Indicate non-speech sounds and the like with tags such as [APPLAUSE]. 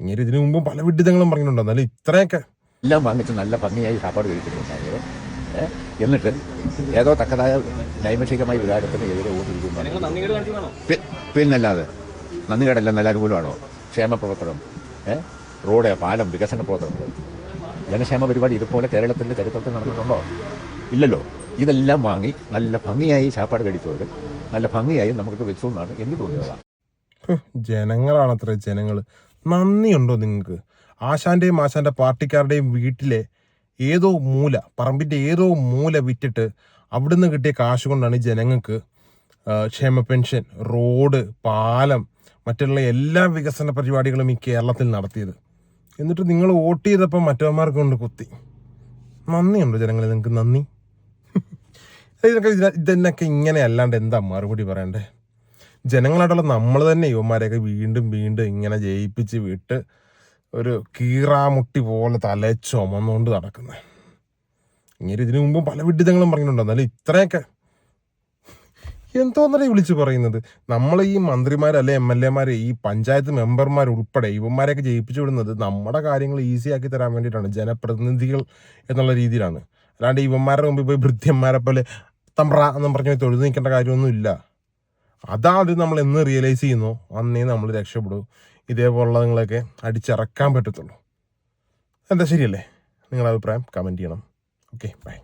ഇങ്ങനെ ഇതിനു മുമ്പ് പല വിഡിതങ്ങളും പറഞ്ഞിട്ടുണ്ട്. എന്നാലും ഇത്രയൊക്കെ എല്ലാം വാങ്ങിച്ച് നല്ല ഭംഗിയായി സാപ്പാട് കഴിച്ചിട്ടുണ്ടായത്? എന്നിട്ട് ഏതോ തക്കതായ നൈമിഷികമായ വികാരത്തിന് എതിരെ ഓട്ടിരിക്കുന്നു പിന്നല്ലാതെ നന്ദികേടല്ല നല്ല അനുകൂലമാണോ ക്ഷേമ പ്രവർത്തനം? റോഡ് പാലം വികസന പ്രവർത്തനങ്ങൾ ജനക്ഷേമ പരിപാടി ഇതുപോലെ കേരളത്തിന്റെ ചരിത്രത്തിൽ നടന്നിട്ടുണ്ടോ? ഇല്ലല്ലോ. ഇതെല്ലാം വാങ്ങി നല്ല ഭംഗിയായി ചാപ്പാട് കഴിച്ചവർ നല്ല ഭംഗിയായി നമുക്ക് വെച്ചു എന്നാണ് എനിക്ക് തോന്നുന്നത് ജനങ്ങളാണത്ര ജനങ്ങളാണത്രേ ജനങ്ങൾ നന്ദിയുണ്ടോ നിങ്ങൾക്ക്? ആശാന്റെയും ആശാന്റെ പാർട്ടിക്കാരുടെയും വീട്ടിലെ ഏതോ മൂല പറമ്പിന്റെ ഏതോ മൂല വിറ്റിട്ട് അവിടുന്ന് കിട്ടിയ കാശ് കൊണ്ടാണ് ജനങ്ങൾക്ക് ക്ഷേമ പെൻഷൻ റോഡ് പാലം മറ്റുള്ള എല്ലാ വികസന പരിപാടികളും ഈ കേരളത്തിൽ നടത്തിയത്. എന്നിട്ട് നിങ്ങൾ വോട്ട് ചെയ്തപ്പോൾ മറ്റവന്മാർക്ക് കൊണ്ട് കുത്തി. നന്ദിയുണ്ടോ ജനങ്ങളെ നിങ്ങൾക്ക് നന്ദി? [LAUGHS] ഇതൊക്കെ ഇതിന- ഇതിനൊക്കെ ഇങ്ങനെ അല്ലാണ്ട് എന്താ മറുപടി പറയണ്ടേ? ജനങ്ങളായിട്ടുള്ള നമ്മൾ തന്നെ യുവന്മാരെയൊക്കെ വീണ്ടും വീണ്ടും ഇങ്ങനെ ജയിപ്പിച്ച് വിട്ട് ഒരു കീറാമുട്ടി പോലെ തല ചുമന്നുകൊണ്ട് നടക്കുന്നത് ഇങ്ങനെ ഇതിനു മുമ്പ് പല വിഡിതങ്ങളും പറഞ്ഞിട്ടുണ്ട്. എന്നാലും ഇത്രയൊക്കെ എന്തോന്നല്ലേ വിളിച്ചു പറയുന്നത്? നമ്മൾ ഈ മന്ത്രിമാർ അല്ലെ എം എൽ എമാർ ഈ പഞ്ചായത്ത് മെമ്പർമാർ ഉൾപ്പെടെ ഇവന്മാരെയൊക്കെ ജയിപ്പിച്ചു വിടുന്നത് നമ്മുടെ കാര്യങ്ങൾ ഈസി ആക്കി തരാൻ വേണ്ടിയിട്ടാണ്. ജനപ്രതിനിധികൾ എന്നുള്ള രീതിയിലാണ്. അല്ലാണ്ട് ഇവന്മാരുടെ മുമ്പിൽ പോയി ഭൃത്യന്മാരെ പോലെ തമ്പ്ര എന്നും പറഞ്ഞ് തൊഴുതു നിൽക്കേണ്ട കാര്യമൊന്നുമില്ല. അതാണ് നമ്മൾ എന്ന് റിയലൈസ് ചെയ്യുന്നു അന്നേ നമ്മൾ രക്ഷപ്പെടും. രക്ഷപ്പെടൂ ഇതേപോലുള്ളതുങ്ങളൊക്കെ അടിച്ചിറക്കാൻ പറ്റത്തുള്ളൂ. എന്താ ശരിയല്ലേ? നിങ്ങളുടെ അഭിപ്രായം കമന്റ് ചെയ്യണം. Okay bye